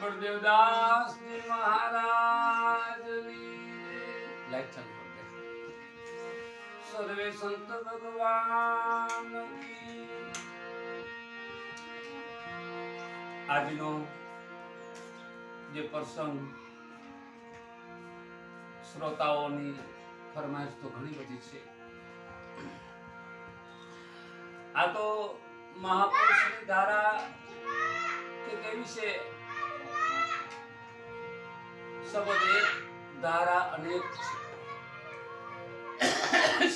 ગુરુદેવદાસ મહારાજની. લાઈટ ચાલુ સર્વે સંત ભગવાન આજનો જે પ્રસંગ શ્રોતાઓની ફરમાઈશ તો ઘણી બધી છે. આ તો મહાપુરુષની ધારા કે કેવી છે? શબ્દ એક ધારા અનેક છે.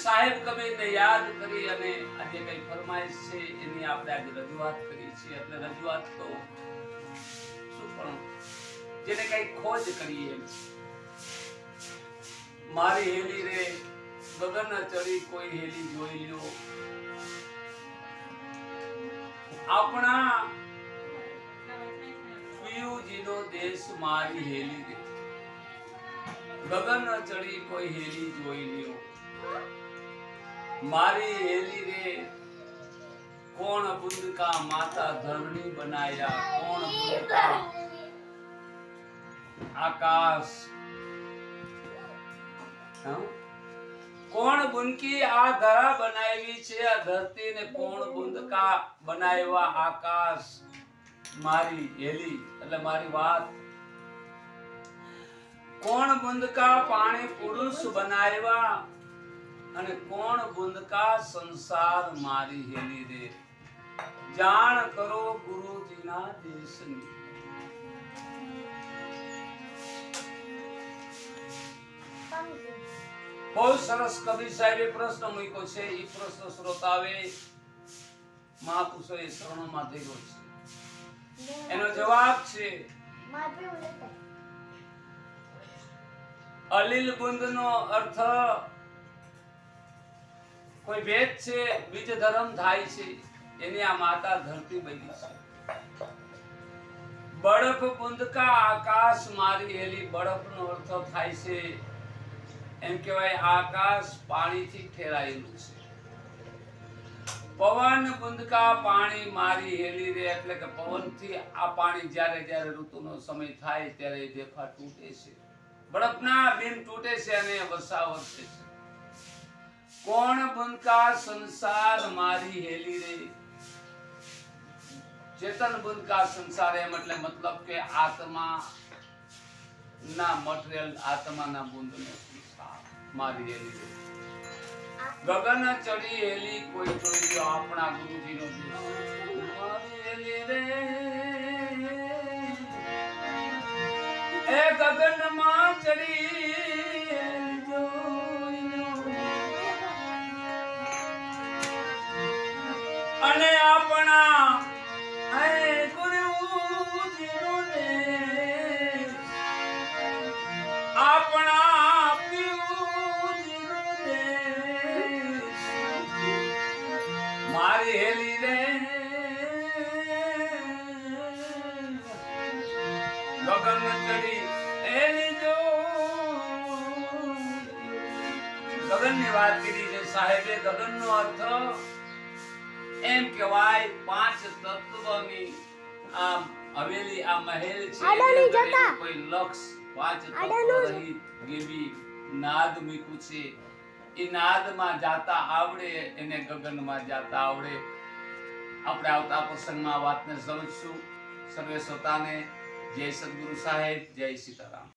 સાહેબ કબીરને યાદ કરી અને આજે કઈ ફરમાઈશ છે એની આપણે આજે રજૂઆત કરી છે એટલે રજૂઆત તો શું પણ જેને કઈ ખોજ કરી એમ મારી હેલી રે ગગન ચડી કોઈ હેલી જોઈ લ્યો. આપણા પિયુજીનો દેશ મારી હેલી રે. ગગન ચડી કોઈ હેલી જોઈ લ્યો. મારી હેલી રે કોણ બુંદકા માતા ધરણી બનાયા? કોણ બુંદકા આકાશ. કોણ બુનકી આ ધરા બનાવી છે? આ ધરતી ને કોણ બુંદકા બનાવ્યા? આકાશ. મારી હેલી. એટલે મારી વાત કોણ બુંદકા પાણી પુરુષ બનાવ્યા અને કોણ બુંદકા સંસાર મારી હેલી રે? જાણ કરો ગુરુજીના દેશની. બહુ સરસ કવિ સાહેબે પ્રશ્ન મૂક્યો છે. એ પ્રશ્ન શ્રોતાવે એ શરણોમાં થયેલો છે. એનો જવાબ છે અલિલ બુંદનો અર્થ કોઈ ભેદ છે, બીજ ધર્મ થાય છે, એની આ માતા ધરતી બની છે. બળફ બુંદકા આકાશ મારી હેલી બળફનો અર્થ થાય છે, એમ કહેવાય આકાશ પાણીથી ઠેરાયેલું છે. પવન બુંદકા પાણી મારી હેલી રે, એટલે કે પવનથી આ પાણી જ્યારે જ્યારે ઋતુનો સમય થાય, ત્યારે દેખા તૂટે છે. બરફના બિન તૂટે છે અને વર્ષા વરસે છે. કોણ બુંદકા સંસાર મારી હેલી રે? ચેતન બુંદકા સંસાર એમ એટલે મતલબ કે આત્મા ના મટીરિયલ આત્માના બુંદનો મારી હેલી રે. ગગન ચડી હેલી કોઈ લો આપણા ગુરુજીનો. મારી હેલી રે. એ ગગનમાં ચડી. અને આપણા. આપણા. મારી હેલી રે ગગન ચડી. હેલી જો ગગનની વાત કરી છે સાહેબે ગગનનો અર્થ એમ કહેવાય પાંચ તત્વની આ હવેલી આ મહેલ છે આડાની એની અંદર જતા. કોઈ લક્ષ પાંચ તત્વ આડાનું જ. નાદ મૂક્યું છે. એ નાદમાં જાતા આવડે એને ગગનમાં જાતા આવડે. આપણે આવતા પ્રસંગમાં વાતને સમજશું. સર્વે શ્રોતાને જય સદગુરુ સાહેબ જય સીતારામ.